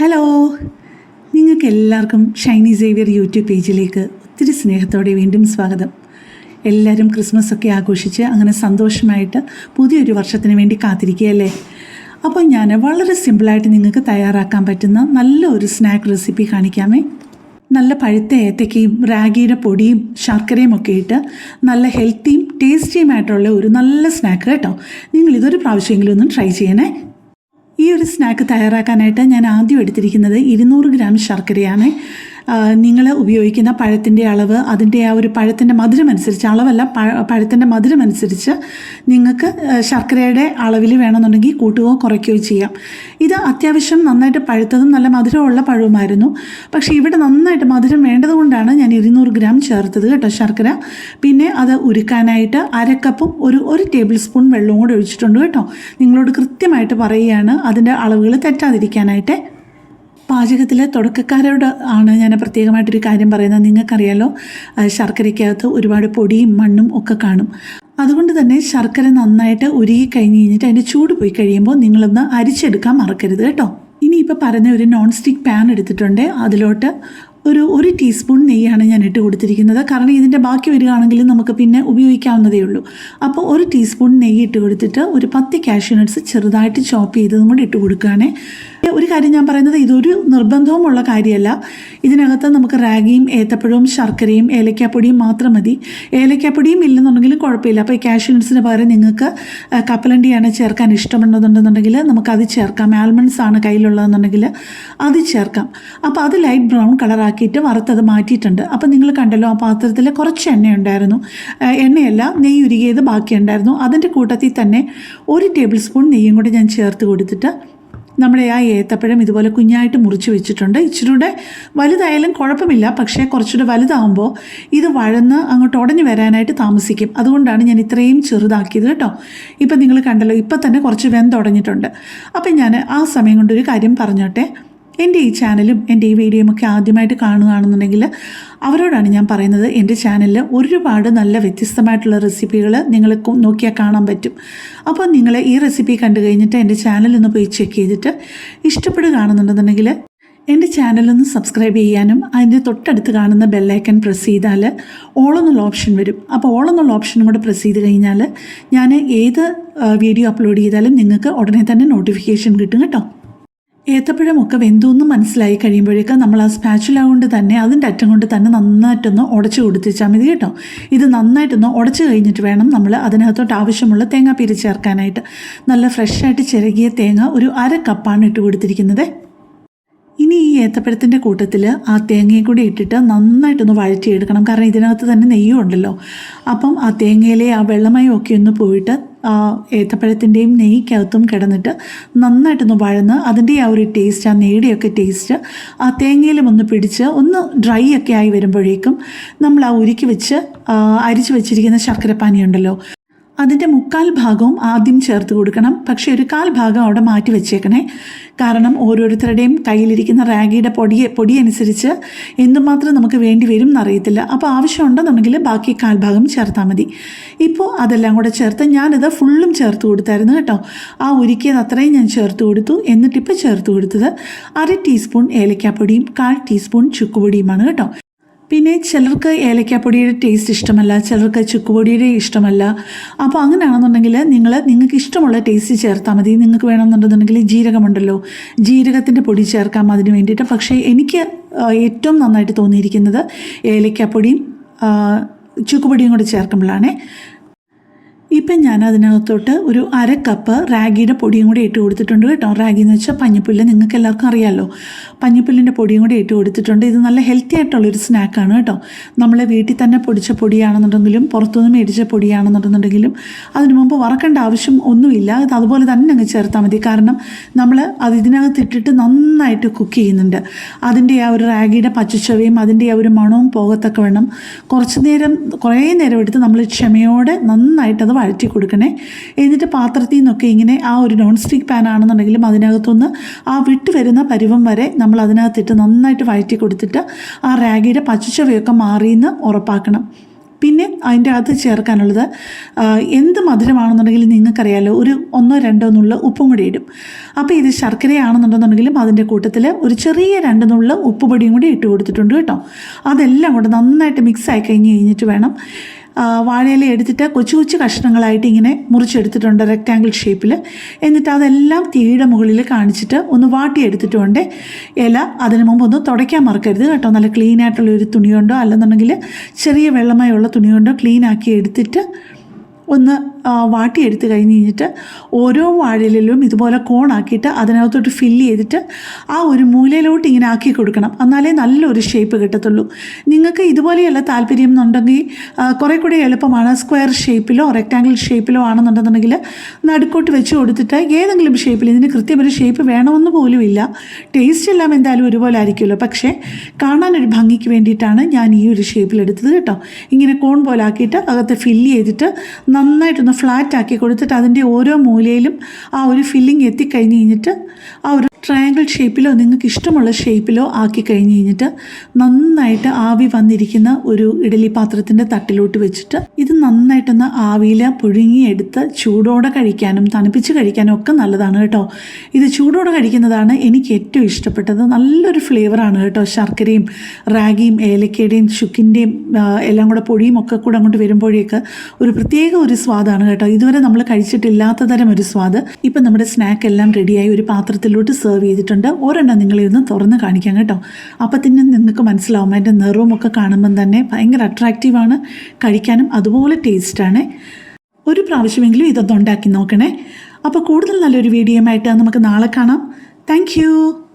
Hello നിങ്ങൾക്ക് എല്ലാവർക്കും Shiny Xavier YouTube പേജിലേക്ക് ഒത്തിരി സ്നേഹത്തോടെ വീണ്ടും സ്വാഗതം. എല്ലാവരും ക്രിസ്മസ് ഒക്കെ ആഘോഷിച്ച് അങ്ങനെ സന്തോഷമായിട്ട് പുതിയൊരു വർഷത്തിന് വേണ്ടി കാത്തിരിക്കുകയല്ലേ? അപ്പോൾ ഞാൻ വളരെ സിമ്പിളായിട്ട് നിങ്ങൾക്ക് തയ്യാറാക്കാൻ പറ്റുന്ന നല്ല ഒരു സ്നാക്ക് റെസിപ്പി കാണിക്കാമേ. നല്ല പഴുത്ത ഏത്തക്കയും റാഗിയുടെ പൊടിയും ശർക്കരയും ഒക്കെ ഇട്ട് നല്ല ഹെൽത്തിയും ടേസ്റ്റിയുമായിട്ടുള്ള ഒരു നല്ല സ്നാക്ക് കേട്ടോ. നിങ്ങൾ ഇതൊരു പ്രാവശ്യമെങ്കിലും ഒന്ന് ട്രൈ ചെയ്യണേ. ഈ ഒരു സ്നാക്ക് തയ്യാറാക്കാനായിട്ട് ഞാൻ ആദ്യം എടുത്തിരിക്കുന്നത് ഇരുന്നൂറ് ഗ്രാം ശർക്കരയാണ്. നിങ്ങൾ ഉപയോഗിക്കുന്ന പഴത്തിന്റെ അളവ് അതിന്റെ ആ ഒരു പഴത്തിന്റെ മധുരമനുസരിച്ച് അളവല്ല പഴ- പഴത്തിന്റെ മധുരമനുസരിച്ച് നിങ്ങൾക്ക് ശർക്കരയുടെ അളവിൽ വേണമെന്നുണ്ടെങ്കിൽ കൂട്ടുകയോ കുറയ്ക്കുകയോ ചെയ്യാം. ഇത് അത്യാവശ്യം നന്നായിട്ട് പഴുത്തതും നല്ല മധുരമുള്ള പഴവുമായിരുന്നു. പക്ഷേ ഇവിടെ നന്നായിട്ട് മധുരം വേണ്ടതുകൊണ്ടാണ് ഞാൻ ഇരുന്നൂറ് ഗ്രാം ചേർത്തത് കേട്ടോ ശർക്കര. പിന്നെ അത് ഉരുക്കാനായിട്ട് അരക്കപ്പും ഒരു ഒരു ടേബിൾ സ്പൂൺ വെള്ളവും കൂടെ ഒഴിച്ചിട്ടുണ്ട് കേട്ടോ. നിങ്ങളോട് കൃത്യമായിട്ട് പറയുകയാണ് അതിന്റെ അളവുകൾ തെറ്റാതിരിക്കാനായിട്ട്. പാചകത്തിൽ തുടക്കക്കാരോട് ആണ് ഞാൻ പ്രത്യേകമായിട്ടൊരു കാര്യം പറയുന്നത്. നിങ്ങൾക്കറിയാലോ ശർക്കരയ്ക്കകത്ത് ഒരുപാട് പൊടിയും മണ്ണും ഒക്കെ കാണും. അതുകൊണ്ട് തന്നെ ശർക്കര നന്നായിട്ട് ഉരുകി കഴിഞ്ഞ് കഴിഞ്ഞിട്ട് അതിന്റെ ചൂട് പോയി കഴിയുമ്പോൾ നിങ്ങളൊന്ന് അരിച്ചെടുക്കാൻ മറക്കരുത് കേട്ടോ. ഇനിയിപ്പോൾ പറഞ്ഞ ഒരു നോൺ സ്റ്റിക്ക് പാൻ എടുത്തിട്ടുണ്ട്. അതിലോട്ട് ഒരു ഒരു ടീസ്പൂൺ നെയ്യാണ് ഞാൻ ഇട്ട് കൊടുത്തിരിക്കുന്നത്. കാരണം ഇതിന്റെ ബാക്കി വരികയാണെങ്കിൽ നമുക്ക് പിന്നെ ഉപയോഗിക്കാവുന്നതേ ഉള്ളൂ. അപ്പോൾ ഒരു ടീസ്പൂൺ നെയ്യ് ഇട്ട് കൊടുത്തിട്ട് ഒരു പത്ത് കാഷ്യൂ നട്ട്സ് ചെറുതായിട്ട് ചോപ്പ് ചെയ്തതും കൂടി ഇട്ട് കൊടുക്കുകയാണേ. ഒരു കാര്യം ഞാൻ പറയുന്നത് ഇതൊരു നിർബന്ധവുമുള്ള കാര്യമല്ല. ഇതിനകത്ത് നമുക്ക് റാഗിയും ഏത്തപ്പഴവും ശർക്കരയും ഏലക്കാപ്പൊടിയും മാത്രം മതി. ഏലക്കാപ്പൊടിയും ഇല്ലെന്നുണ്ടെങ്കിലും കുഴപ്പമില്ല. അപ്പോൾ ഈ കാഷ്യൂ നട്ട്സിന് പകരം നിങ്ങൾക്ക് കപ്പലണ്ടിയാണ് ചേർക്കാൻ ഇഷ്ടമുണ്ടെന്നുണ്ടെന്നുണ്ടെങ്കിൽ നമുക്കത് ചേർക്കാം. ആൽമണ്ട്സ് ആണ് കയ്യിലുള്ളതെന്നുണ്ടെങ്കിൽ അത് ചേർക്കാം. അപ്പോൾ അത് ലൈറ്റ് ബ്രൗൺ കളറാക്കിയിട്ട് വറുത്തത് മാറ്റിയിട്ടുണ്ട്. അപ്പോൾ നിങ്ങൾ കണ്ടല്ലോ ആ പാത്രത്തിൽ കുറച്ച് എണ്ണ ഉണ്ടായിരുന്നു എണ്ണയല്ല നെയ്യ് ഉരുകിയത് ബാക്കി ഉണ്ടായിരുന്നു അതിന്റെ കൂട്ടത്തിൽ തന്നെ ഒരു ടേബിൾ സ്പൂൺ നെയ്യും കൂടി ഞാൻ ചേർത്ത് കൊടുത്തിട്ട് നമ്മുടെ ആ ഏത്തപ്പഴം ഇതുപോലെ കുഞ്ഞായിട്ട് മുറിച്ച് വെച്ചിട്ടുണ്ട്. ഇച്ചിരൂടെ വലുതായാലും കുഴപ്പമില്ല പക്ഷേ കുറച്ചുകൂടെ വലുതാകുമ്പോൾ ഇത് വഴന്ന് അങ്ങോട്ട് ഉടഞ്ഞു വരാനായിട്ട് താമസിക്കും. അതുകൊണ്ടാണ് ഞാൻ ഇത്രയും ചെറുതാക്കിയത് കേട്ടോ. ഇപ്പം നിങ്ങൾ കണ്ടല്ലോ ഇപ്പം തന്നെ കുറച്ച് വെന്തുടഞ്ഞിട്ടുണ്ട്. അപ്പം ഞാൻ ആ സമയം കൊണ്ടൊരു കാര്യം പറഞ്ഞോട്ടെ. എന്റെ ഈ ചാനലും എന്റെ ഈ വീഡിയോയും ഒക്കെ ആദ്യമായിട്ട് കാണുകയാണെന്നുണ്ടെങ്കിൽ അവരോടാണ് ഞാൻ പറയുന്നത് എന്റെ ചാനലിൽ ഒരുപാട് നല്ല വ്യത്യസ്തമായിട്ടുള്ള റെസിപ്പികൾ നിങ്ങൾ നോക്കിയാൽ കാണാൻ പറ്റും. അപ്പോൾ നിങ്ങൾ ഈ റെസിപ്പി കണ്ടു കഴിഞ്ഞിട്ട് എന്റെ ചാനലൊന്ന് പോയി ചെക്ക് ചെയ്തിട്ട് ഇഷ്ടപ്പെടുകയാണെന്നുണ്ടെന്നുണ്ടെങ്കിൽ എന്റെ ചാനലൊന്ന് സബ്സ്ക്രൈബ് ചെയ്യാനും അതിന്റെ തൊട്ടടുത്ത് കാണുന്ന ബെല്ലൈക്കൺ പ്രസ് ചെയ്താൽ ഓളെന്നുള്ള ഓപ്ഷൻ വരും. അപ്പോൾ ഓളെന്നുള്ള ഓപ്ഷനും കൂടെ പ്രസ് ചെയ്ത് കഴിഞ്ഞാൽ ഞാൻ ഏത് വീഡിയോ അപ്ലോഡ് ചെയ്താലും നിങ്ങൾക്ക് ഉടനെ തന്നെ നോട്ടിഫിക്കേഷൻ കിട്ടും കേട്ടോ. ഏത്തപ്പഴമൊക്കെ വെന്തൊന്നും മനസ്സിലായി കഴിയുമ്പോഴേക്ക് നമ്മൾ ആ സ്പാച്ചുല കൊണ്ട് തന്നെ അതിന്റെ അറ്റം കൊണ്ട് തന്നെ നന്നായിട്ടൊന്ന് ഉടച്ച് കൊടുത്തിച്ചാൽ മതി കേട്ടോ. ഇത് നന്നായിട്ടൊന്ന് ഉടച്ച് കഴിഞ്ഞിട്ട് വേണം നമ്മൾ അതിനകത്തോട്ട് ആവശ്യമുള്ള തേങ്ങാപ്പീര് ചേർക്കാനായിട്ട്. നല്ല ഫ്രഷായിട്ട് ചിരകിയ തേങ്ങ ഒരു അര കപ്പാണ് ഇട്ട് കൊടുത്തിരിക്കുന്നത്. ഇനി ഈ ഏത്തപ്പഴത്തിന്റെ കൂട്ടത്തിൽ ആ തേങ്ങയും കൂടി ഇട്ടിട്ട് നന്നായിട്ടൊന്ന് വഴറ്റിയെടുക്കണം. കാരണം ഇതിനകത്ത് തന്നെ നെയ്യും ഉണ്ടല്ലോ. അപ്പം ആ തേങ്ങയിലെ ആ വെള്ളമയം ഒക്കെ ഒന്ന് പോയിട്ട് ഏത്തപ്പഴത്തിന്റെയും നെയ്ക്കകത്തും കിടന്നിട്ട് നന്നായിട്ടൊന്ന് വഴന്ന് അതിന്റെ ആ ഒരു ടേസ്റ്റ് ആ നെയ്യുടെയൊക്കെ ടേസ്റ്റ് ആ തേങ്ങയിലും ഒന്ന് പിടിച്ച് ഒന്ന് ഡ്രൈ ഒക്കെ ആയി വരുമ്പോഴേക്കും നമ്മൾ ആ ഉരുക്കി വെച്ച് അരിച്ച് വെച്ചിരിക്കുന്ന ശർക്കരപ്പാനി ഉണ്ടല്ലോ. അതിന്റെ മുക്കാൽ ഭാഗവും ആദ്യം ചേർത്ത് കൊടുക്കണം. പക്ഷേ ഒരു കാൽ ഭാഗം അവിടെ മാറ്റി വെച്ചേക്കണേ. കാരണം ഓരോരുത്തരുടെയും കയ്യിലിരിക്കുന്ന റാഗിയുടെ പൊടിയെ പൊടി അനുസരിച്ച് എന്തുമാത്രം നമുക്ക് വേണ്ടി വരും എന്നറിയത്തില്ല. അപ്പോൾ ആവശ്യമുണ്ടെന്നുണ്ടെങ്കിൽ ബാക്കി കാൽ ഭാഗം ചേർത്താൽ മതി. ഇപ്പോൾ അതെല്ലാം കൂടെ ചേർത്ത് ഞാനിത് ഫുള്ളും ചേർത്ത് കൊടുത്തായിരുന്നു കേട്ടോ. ആ ഉരുക്കിയത് അത്രയും ഞാൻ ചേർത്ത് കൊടുത്തു. എന്നിട്ടിപ്പോൾ ചേർത്ത് കൊടുത്തത് അര ടീസ്പൂൺ ഏലക്കാപ്പൊടിയും കാൽ ടീസ്പൂൺ ചുക്കുപൊടിയുമാണ് കേട്ടോ. പിന്നെ ചിലർക്ക് ഏലക്കാപ്പൊടിയുടെ ടേസ്റ്റ് ഇഷ്ടമല്ല ചിലർക്ക് ചുക്കുപൊടിയുടെ ഇഷ്ടമല്ല. അപ്പോൾ അങ്ങനെയാണെന്നുണ്ടെങ്കിൽ നിങ്ങൾ നിങ്ങൾക്ക് ഇഷ്ടമുള്ള ടേസ്റ്റ് ചേർത്താൽ മതി. നിങ്ങൾക്ക് വേണമെന്നുണ്ടെന്നുണ്ടെങ്കിൽ ജീരകമുണ്ടല്ലോ. ജീരകത്തിന്റെ പൊടി ചേർക്കാം അതിന് വേണ്ടിയിട്ട്. പക്ഷേ എനിക്ക് ഏറ്റവും നന്നായിട്ട് തോന്നിയിരിക്കുന്നത് ഏലക്കാപ്പൊടിയും ചുക്കുപൊടിയും കൂടി ചേർക്കുമ്പോഴാണ്. ഇപ്പം ഞാൻ അതിനകത്തോട്ട് ഒരു അര കപ്പ് റാഗിയുടെ പൊടിയും കൂടി ഇട്ട് കൊടുത്തിട്ടുണ്ട് കേട്ടോ. റാഗി എന്ന് വെച്ചാൽ പഞ്ഞിപ്പുല്ല്. നിങ്ങൾക്ക് എല്ലാവർക്കും അറിയാമല്ലോ പഞ്ഞിപ്പുല്ലിന്റെ പൊടിയും കൂടി ഇട്ട് കൊടുത്തിട്ടുണ്ട്. ഇത് നല്ല ഹെൽത്തി ആയിട്ടുള്ളൊരു സ്നാക്കാണ് കേട്ടോ. നമ്മളെ വീട്ടിൽ തന്നെ പൊടിച്ച പൊടിയാണെന്നുണ്ടെങ്കിലും പുറത്തുനിന്ന് മേടിച്ച പൊടിയാണെന്നുണ്ടെന്നുണ്ടെങ്കിലും അതിനു മുമ്പ് വറക്കേണ്ട ആവശ്യം ഒന്നുമില്ല. ഇത് അതുപോലെ തന്നെ അങ്ങ് ചേർത്താൽ മതി. കാരണം നമ്മൾ അത് ഇതിനകത്ത് ഇട്ടിട്ട് നന്നായിട്ട് കുക്ക് ചെയ്യുന്നുണ്ട്. അതിന്റെ ആ ഒരു റാഗിയുടെ പച്ചച്ചവയും അതിന്റെ ആ ഒരു മണവും പോകത്തക്ക വേണം കുറച്ച് നേരം കുറേ നേരം എടുത്ത് നമ്മൾ ക്ഷമയോടെ നന്നായിട്ട് അത് വഴറ്റി കൊടുക്കണേ. എന്നിട്ട് പാത്രത്തിൽ നിന്നൊക്കെ ഇങ്ങനെ ആ ഒരു നോൺ സ്റ്റിക്ക് പാൻ ആണെന്നുണ്ടെങ്കിലും അതിനകത്തുനിന്ന് ആ വിട്ട് വരുന്ന പരുവം വരെ നമ്മൾ അതിനകത്തിട്ട് നന്നായിട്ട് വഴറ്റി കൊടുത്തിട്ട് ആ റാഗിയുടെ പച്ചച്ചവയൊക്കെ മാറിയെന്ന് ഉറപ്പാക്കണം. പിന്നെ അതിന്റെ അകത്ത് ചേർക്കാനുള്ളത് എന്ത് മധുരമാണെന്നുണ്ടെങ്കിൽ നിങ്ങൾക്കറിയാലോ ഒരു ഒന്നോ രണ്ടോ നുള്ള ഉപ്പും കൂടി ഇടും. അപ്പോൾ ഇത് ശർക്കരയാണെന്നുണ്ടെന്നുണ്ടെങ്കിലും അതിന്റെ കൂട്ടത്തിൽ ഒരു ചെറിയ രണ്ട് നുള്ള ഉപ്പുപൊടിയും കൂടി ഇട്ട് കൊടുത്തിട്ടുണ്ട് കേട്ടോ. അതെല്ലാം കൂടെ നന്നായിട്ട് മിക്സ് ആയി കഴിഞ്ഞ് കഴിഞ്ഞിട്ട് വേണം വാഴയില എടുത്തിട്ട് കൊച്ചു കൊച്ചു കഷ്ണങ്ങളായിട്ട് ഇങ്ങനെ മുറിച്ചെടുത്തിട്ടുണ്ട് റെക്റ്റാങ്കിൾ ഷേപ്പിൽ എന്നിട്ട് അതെല്ലാം തീയുടെ മുകളിൽ കാണിച്ചിട്ട് ഒന്ന് വാട്ടിയെടുത്തിട്ടുണ്ട്. ഇല അതിന് മുമ്പ് ഒന്ന് തുടയ്ക്കാൻ മറക്കരുത് കേട്ടോ. നല്ല ക്ലീൻ ആയിട്ടുള്ള ഒരു തുണി കൊണ്ടോ അല്ലെന്നുണ്ടെങ്കിൽ ചെറിയ വെള്ളമായുള്ള തുണി കൊണ്ടോ ക്ലീൻ ആക്കി എടുത്തിട്ട് ഒന്ന് വാട്ടിയെടുത്ത് കഴിഞ്ഞ് കഴിഞ്ഞിട്ട് ഓരോ വാഴയിലും ഇതുപോലെ കോണാക്കിയിട്ട് അതിനകത്തോട്ട് ഫില്ല് ചെയ്തിട്ട് ആ ഒരു മൂലയിലോട്ട് ഇങ്ങനെ ആക്കി കൊടുക്കണം. എന്നാലേ നല്ലൊരു ഷേപ്പ് കിട്ടത്തുള്ളൂ. നിങ്ങൾക്ക് ഇതുപോലെയുള്ള താല്പര്യം എന്നുണ്ടെങ്കിൽ കുറേ കൂടെ എളുപ്പമാണ്. സ്ക്വയർ ഷേപ്പിലോ റെക്റ്റാങ്കിൾ ഷേപ്പിലോ ആണെന്നുണ്ടെന്നുണ്ടെങ്കിൽ നടുക്കോട്ട് വെച്ച് കൊടുത്തിട്ട് ഏതെങ്കിലും ഷേപ്പിൽ ഇതിന് കൃത്യം ഒരു ഷേപ്പ് വേണമെന്ന് പോലും ഇല്ല. ടേസ്റ്റ് എല്ലാം എന്തായാലും ഒരുപോലെ ആയിരിക്കുമല്ലോ. പക്ഷേ കാണാനൊരു ഭംഗിക്ക് വേണ്ടിയിട്ടാണ് ഞാൻ ഈ ഒരു ഷേപ്പിൽ എടുത്തത് കേട്ടോ. ഇങ്ങനെ കോൺ പോലാക്കിയിട്ട് അകത്ത് ഫില്ല് ചെയ്തിട്ട് നന്നായിട്ടൊന്ന് ഫ്ലാറ്റ് ആക്കി കൊടുത്തിട്ട് അതിന്റെ ഓരോ മൂലയിലും ആ ഒരു ഫില്ലിംഗ് എത്തിക്കഴിഞ്ഞ് കഴിഞ്ഞിട്ട് ആ ഒരു ട്രയാങ്കിൾ ഷേപ്പിലോ നിങ്ങൾക്ക് ഇഷ്ടമുള്ള ഷേപ്പിലോ ആക്കി കഴിഞ്ഞ് കഴിഞ്ഞിട്ട് നന്നായിട്ട് ആവി വന്നിരിക്കുന്ന ഒരു ഇഡലി പാത്രത്തിന്റെ തട്ടിലോട്ട് വെച്ചിട്ട് ഇത് നന്നായിട്ടൊന്ന് ആവിയിൽ പുഴുങ്ങിയെടുത്ത് ചൂടോടെ കഴിക്കാനും തണുപ്പിച്ച് കഴിക്കാനും ഒക്കെ നല്ലതാണ് കേട്ടോ. ഇത് ചൂടോടെ കഴിക്കുന്നതാണ് എനിക്ക് ഏറ്റവും ഇഷ്ടപ്പെട്ടത്. നല്ലൊരു ഫ്ലേവറാണ് കേട്ടോ. ശർക്കരയും റാഗിയും ഏലക്കയുടെയും ചുക്കിന്റെയും എല്ലാം കൂടെ പൊടിയും ഒക്കെ കൂടെ അങ്ങോട്ട് വരുമ്പോഴേക്ക് ഒരു പ്രത്യേക ഒരു സ്വാദാണ് കേട്ടോ. ഇതുവരെ നമ്മൾ കഴിച്ചിട്ടില്ലാത്ത തരം ഒരു സ്വാദ്. ഇപ്പം നമ്മുടെ സ്നാക്ക് എല്ലാം റെഡിയായി ഒരു പാത്രത്തിലോട്ട് സെർവ് ചെയ്തിട്ടുണ്ട്. ഒരെണ്ണം നിങ്ങളെ ഒന്ന് തുറന്ന് കാണിക്കാം കേട്ടോ. അപ്പം തന്നെ നിങ്ങൾക്ക് മനസ്സിലാവും. അതിന്റെ നിറവും ഒക്കെ കാണുമ്പം തന്നെ ഭയങ്കര അട്രാക്റ്റീവാണ് കഴിക്കാനും അതുപോലെ ടേസ്റ്റാണ് ഒരു പ്രാവശ്യമെങ്കിലും ഇതൊന്നുണ്ടാക്കി നോക്കണേ. അപ്പോൾ കൂടുതൽ നല്ലൊരു വീഡിയോ ആയിട്ട് നമുക്ക് നാളെ കാണാം. താങ്ക്